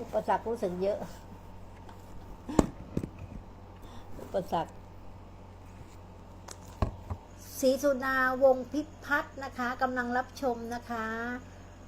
อุปสรรครู้สึกเยอะ อุปสรรคศรีสุดาวงพิพัฒน์นะคะกำลังรับชมนะคะ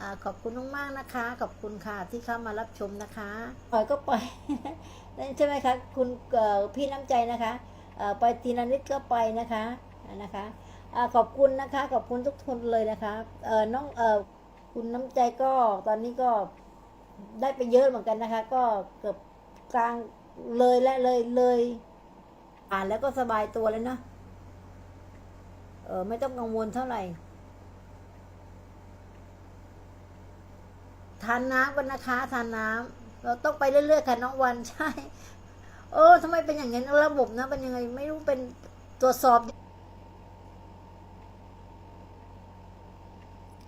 อขอบคุณมากๆนะคะ ขอบคุณค่ะที่เข้ามารับชมนะคะปล่อยก็ปล่อยนั่นใช่ไหมคะคุณพี่น้ำใจนะคะเอ่อไปทีละนิดก็ไปนะคะนะคะ ขอบคุณนะคะ ขอบคุณทุกคนเลยนะคะเออน้องเออคุณน้ำใจก็ตอนนี้ก็ได้ไปเยอะเหมือนกันนะคะ ก็เกือบกลางเลยและเลยเลย อ่านแล้วก็สบายตัวแล้วนะเออไม่ต้องกังวลเท่าไหร่ทานน้ำกันนะคะทานน้ำเราต้องไปเรื่อยๆค่ะน้องวันใช่ เออทำไมเป็นอย่างนี้นระบบนะเป็นยังไง ไม่รู้เป็นตรวจสอบ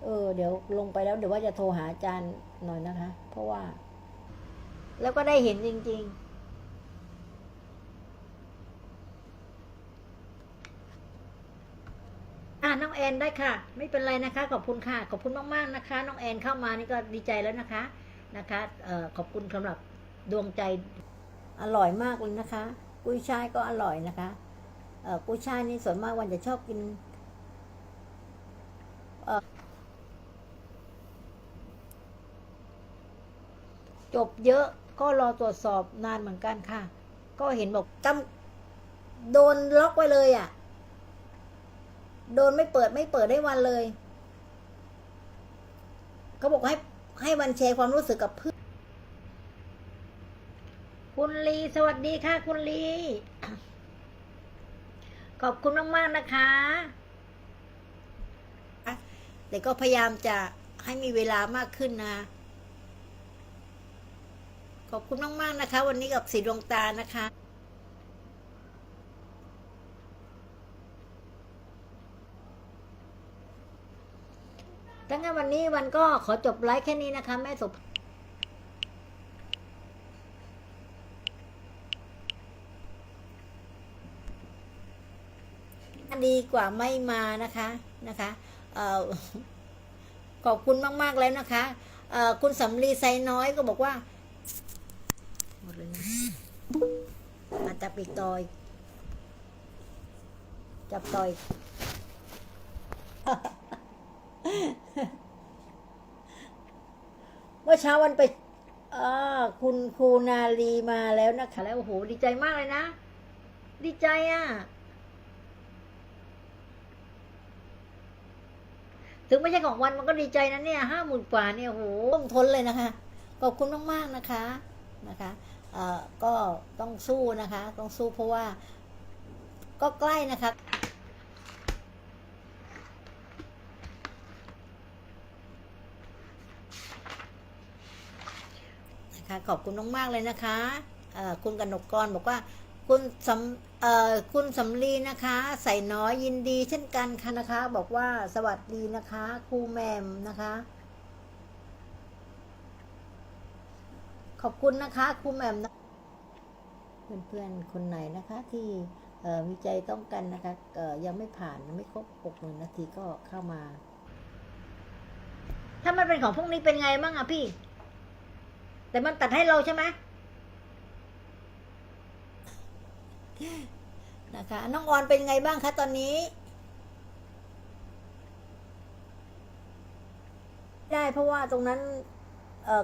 เออ เดี๋ยวลงไปแล้วเดี๋ยวว่าจะโทรหาอาจารย์หน่อยนะคะ เพราะว่า แล้วก็ได้เห็นจริงๆอ่าน้องแอนได้ค่ะ ไม่เป็นไรนะคะ ขอบคุณค่ะ ขอบคุณมากๆนะคะ น้องแอนเข้ามานี่ก็ดีใจแล้วนะคะนะคะเอ่อขอบคุณสำหรับดวงใจอร่อยมากเลยนะคะ กุ้ยช่ายก็อร่อยนะคะเอ่อกุ้ยช่ายนี่ส่วนมากวันจะชอบกินเอ่อ จบเยอะก็รอตรวจสอบนานเหมือนกันค่ะ ก็เห็นบอกกำโดนล็อกไว้เลยอะ โดนไม่เปิดไม่เปิดได้วันเลย เขาบอกให้ให้วันแชร์ความรู้สึกกับเพื่อนคุณลีสวัสดีค่ะ คุณลีขอบคุณมากๆนะคะ แต่ก็พยายามจะให้มีเวลามากขึ้นนะ ขอบคุณมาก ๆ นะคะ วันนี้กับสีดวงตานะคะดังนั้นวันนี้วันก็ขอจบไลฟ์แค่นี้นะคะแม่สุภดีกว่าไม่มานะคะนะคะออขอบคุณมาก ๆ แล้วนะคะออคุณสำลีไซน้อยก็บอกว่า มดเลยนะมาจับปีกตอยจับตอยเมื่อเช้าวันไปอคุณครูนาลีมาแล้วนะคะแล้วโอ้โหดีใจมากเลยนะ ดีใจอะ ถึงไม่ใช่ของวันมันก็ดีใจนะเนี่ยห้าหมื่นกว่าเนี่ยโอ้โหต้องทนเลยนะคะ ขอบคุณมาก ๆ นะคะนะคะ ก็ต้องสู้นะคะ ต้องสู้เพราะว่าก็ใกล้นะคะนะคะขอบคุณมากๆเลยนะคะคุณกนกกรบอกว่าคุณสำคุณสำลีนะคะ ใส่น้อยยินดีเช่นกันค่ะนะคะ บอกว่าสวัสดีนะคะครูแมมนะคะ อบคุณนะคะครูแหมมนะเพื่อนๆคนไหนนะคะที่มีใจต้องกันนะคะยังไม่ผ่านไม่ครบหกหมื่นนาทีก็เข้ามา ถ้ามันเป็นของพวกนี้เป็นไงบ้างอะพี่ แต่มันตัดให้เราใช่ไหมนะคะน้องออนเป็นไงบ้างคะตอนนี้ ได้เพราะว่าตรงนั้นเออ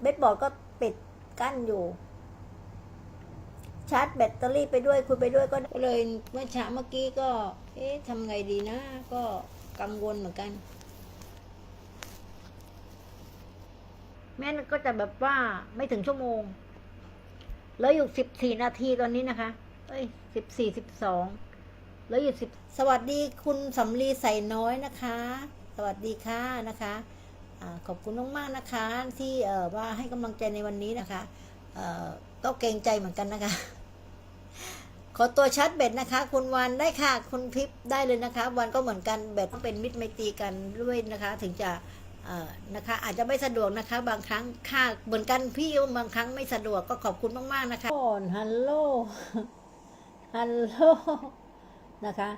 เบสบอร์ดก็ ปิดกั้นอยู่ ชาร์จแบตเตอรี่ไปด้วยคุยไปด้วยก็เลยเมื่อเช้าเมื่อกี้ก็ เอ๊ะทำไงดีนะ ก็กังวลเหมือนกันแม่นก็จะแบบว่าไม่ถึงชั่วโมง แล้วอยู่สิบสี่นาทีตอนนี้นะคะ เอ้ยสิบสี่สิบสอง แล้วอยู่สิบสวัสดีคุณสำลีใส่น้อยนะคะ สวัสดีค่ะนะคะอา ขอบคุณมากๆนะคะ ที่เอ่อว่าให้กำลังใจในวันนี้นะคะเอ่อก็เกรงใจเหมือนกันนะคะ ขอตัวชาร์จเบ็ดนะคะ คุณวันได้ค่ะ คุณพิบได้เลยนะคะ วันก็เหมือนกันเบ็ดต้องเป็นมิตรไมตรีกันด้วยนะคะ ถึงจะเอ่อนะคะ อาจจะไม่สะดวกนะคะ บางครั้งค่ะเหมือนกันพี่บางครั้งไม่สะดวกก็ขอบคุณมากๆนะคะก่อนฮัลโหลฮัลโหลนะคะ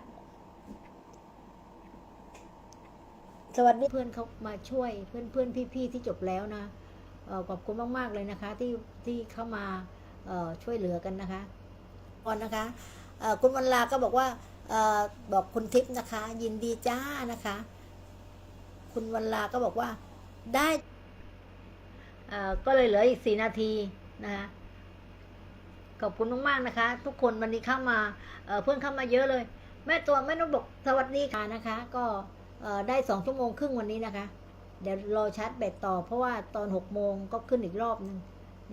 สวัสดีเพื่อนเขามาช่วยเพื่อนเพื่อนพี่ๆที่จบแล้วนะออขอบคุณมาก ๆ เลยนะคะที่ที่เข้ามาออช่วยเหลือกันนะคะก่อนนะคะออคุณวันลาก็บอกว่าออบอกคุณทิพย์นะคะ ยินดีจ้านะคะ คุณวันลาก็บอกว่าได้ก็เลยเหลืออีกสี่นาทีนะคะขอบคุณมากๆนะคะ ทุกคนวันนี้เข้ามาเเพื่อนเข้ามาเยอะเลย แม่ตัวแม่นุบอกสวัสดีค่ะนะคะ ก็ ได้สองชั่วโมงครึ่งวันนี้นะคะ เดี๋ยวรอชาร์จแบตต่อ เพราะว่าตอนหกโมงก็ขึ้นอีกรอบหนึง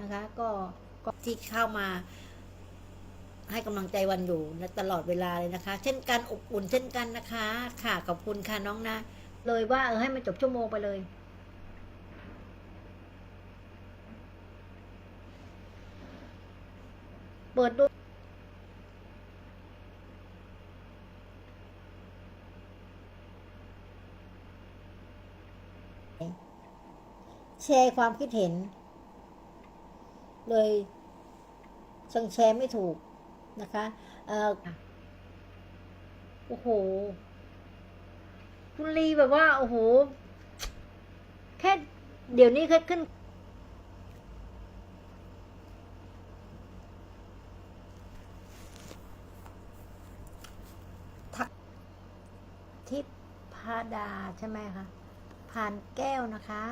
นะคะ ก็ก็ที่เข้ามาให้กำลังใจวันอยู่ตลอดเวลาเลยนะคะ เช่นกันอบอุ่นเช่นกันนะคะ ค่ะขอบคุณค่ะน้องนะ เลยว่าเออให้มันจบชั่วโมงไปเลยเปิดดู แชร์ความคิดเห็น เลยชังแชร์ไม่ถูกนะคะเออโอ้โห คุณลีแบบว่า โอ้โห แค่เดี๋ยวนี้แค่ขึ้นทักทิพพาดาใช่ไหมคะ ผ่านแก้วนะคะ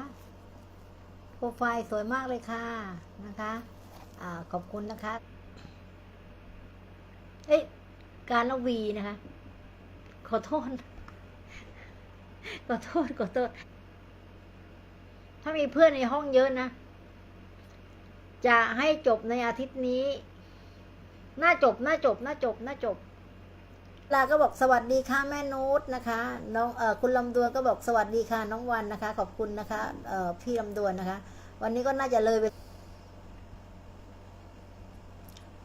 โปรไฟล์สวยมากเลยค่ะนะคะอขอบคุณนะคะ เอ้ย การละวีนะคะ ขอโทษ ขอโทษ ขอโทษ ถ้ามีเพื่อนในห้องเยอะนะ จะให้จบในอาทิตย์นี้ น่าจบ น่าจบ น่าจบ น่าจบ ลาก็บอกสวัสดีค่ะแม่นูตนะคะ น้องเออคุณลำดวนก็บอกสวัสดีค่ะน้องวันนะคะ ขอบคุณนะคะเออพี่ลำดวนนะคะ วันนี้ก็น่าจะเลยไป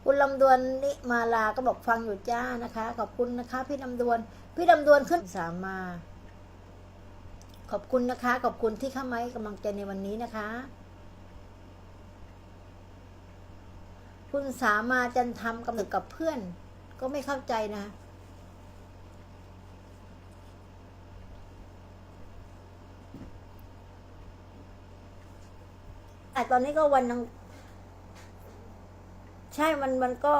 คุณลำดวนนิมาลาก็บอกฟังอยู่จ้านะคะ ขอบคุณนะคะ พี่ลำดวน พี่ลำดวนขึ้นสามมา ขอบคุณนะคะ ขอบคุณที่เข้ามาให้กำลังใจในวันนี้นะคะ คุณสามาจันทำกำหนดกับเพื่อน ก็ไม่เข้าใจนะ แต่ตอนนี้ก็วันนึงใช่มันมันก็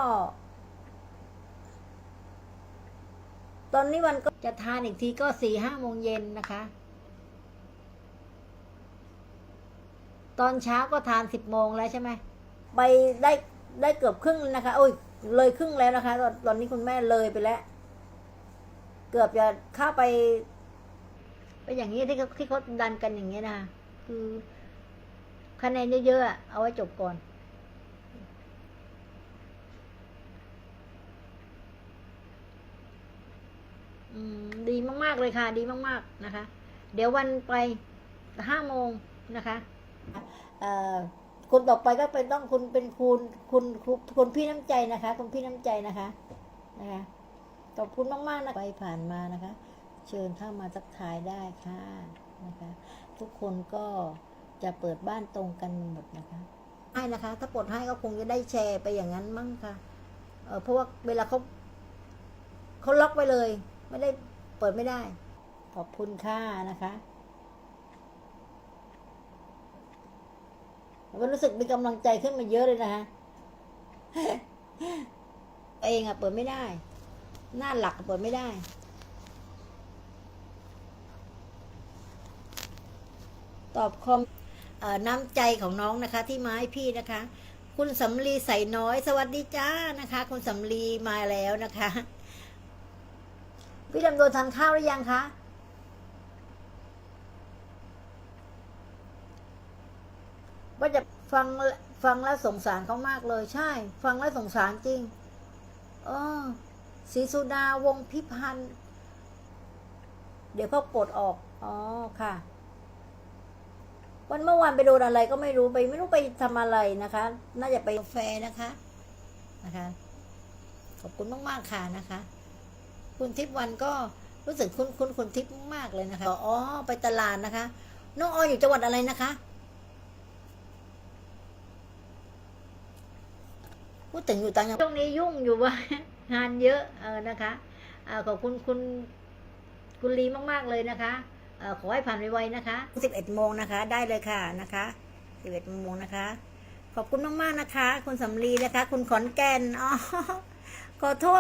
ตอนนี้วันก็จะทานอีกทีก็สี่ห้าโมงเย็นนะคะ ตอนเช้าก็ทานสิบโมงแล้วใช่ไหมไปได้ได้เกือบครึ่งแล้วนะคะ โอ้ย เลยครึ่งแล้วนะคะ ตอนตอนนี้คุณแม่เลยไปแล้ว เกือบจะเข้าไป ไปอย่างนี้ที่เขาที่เขาดันกันอย่างนี้ยนะคะคือ คะแนนเยอะๆเอาไว้จบก่อนอดีมาก ๆ เลยค่ะ ดีมาก ๆ นะคะ เดี๋ยววันไปห้าโมงนะคะคุณต่อไปก็เป็นต้องคุณเป็นคุณคุณคุณคุณพี่น้ำใจนะคะ คุณพี่น้ำใจนะคะนะคะขอบคุณมากๆนะไปผ่านมานะคะ เชิญเข้ามาทักทายได้ค่ะนะคะ ทุกคนก็ จะเปิดบ้านตรงกันหมดนะคะให้นะคะ ถ้าปลดให้ก็คงจะได้แชร์ไปอย่างนั้นมั้งค่ะเออเพราะว่าเวลาเขาเขาล็อกไปเลย ไม่ได้เปิดไม่ได้ ขอบคุณค่ะนะคะก็รู้สึกมีกำลังใจขึ้นมาเยอะเลยนะคะเองอะเปิดไม่ได้ หน้าหลักอะเปิดไม่ได้ ตอบคอมเอ่อ น้ำใจของน้องนะคะที่มาให้พี่นะคะ คุณสำลีใส่น้อยสวัสดีจ้านะคะ คุณสำลีมาแล้วนะคะพี่ดำดวนทานข้าวหรือยังคะว่าจะฟังฟังแล้วสงสารเขามากเลยใช่ ฟังแล้วสงสารจริงเออศรีสุดาวงพิพันธ์ เดี๋ยวเขาปลดออก อ๋อ ค่ะ วันเมื่อวานไปโดนอะไรก็ไม่รู้ไป ไม่รู้ไปทำอะไรนะคะ น่าจะไปกาแฟนะคะนะคะ ขอบคุณมากๆค่ะนะคะ คุณทิพย์วันก็รู้สึกคุ้นคุ้นคุณทิพย์มากเลยนะคะอ๋อไปตลาดนะคะ น้องออยอยู่จังหวัดอะไรนะคะพูดถึงอยู่ต่างจังหวัดช่วงนี้ยุ่งอยู่ว่างานเยอะเออนะคะอขอบคุณคุณคุณลีมาก ๆ เลยนะคะ ขอให้ผ่านไวๆนะคะสิบเอ็ดโมงนะคะ ได้เลยค่ะนะคะสิบเอ็ดโมงนะคะ ขอบคุณมากๆนะคะ คุณสำลีนะคะ คุณขอนแก่นอ๋อขอโทษ